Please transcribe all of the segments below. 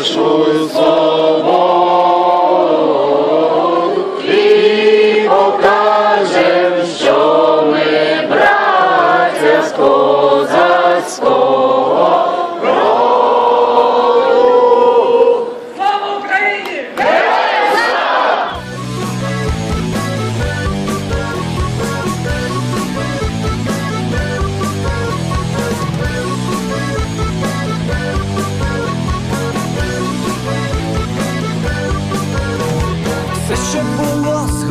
нашой славой.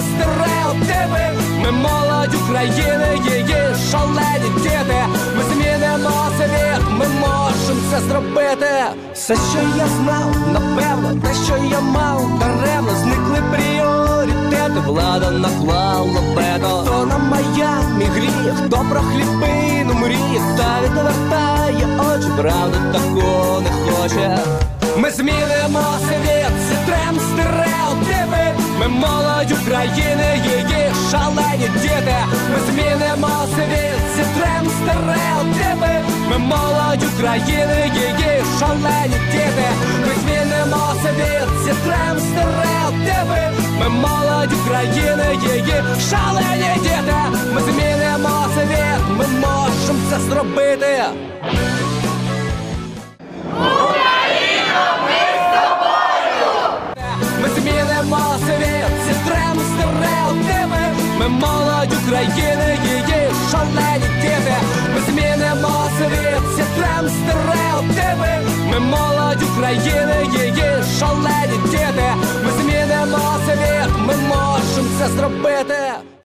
зітрем стереотипи Ми молодь України, її шалені діти. Ми змінимо світ, ми можемо це зробити. Все, що я знав, напевно, те, що я мав, даремно зникли пріоритети, влада наклала вето То на Майамі гріх, хто про хлібину мріє, та відвертає очі, правда такого молодь України, її шалені діти Ми змінимо світ, зітрем стереотипи Ми молодь України, її шалені діти Ми змінимо світ, зітрем стереотипи Ми молодь України, її шалені діти Ми змінимо світ, ми можемо це зробити Ми молодь України, її шалені діти. Ми змінимо світ, зітрем стереотипи. Ми молодь України,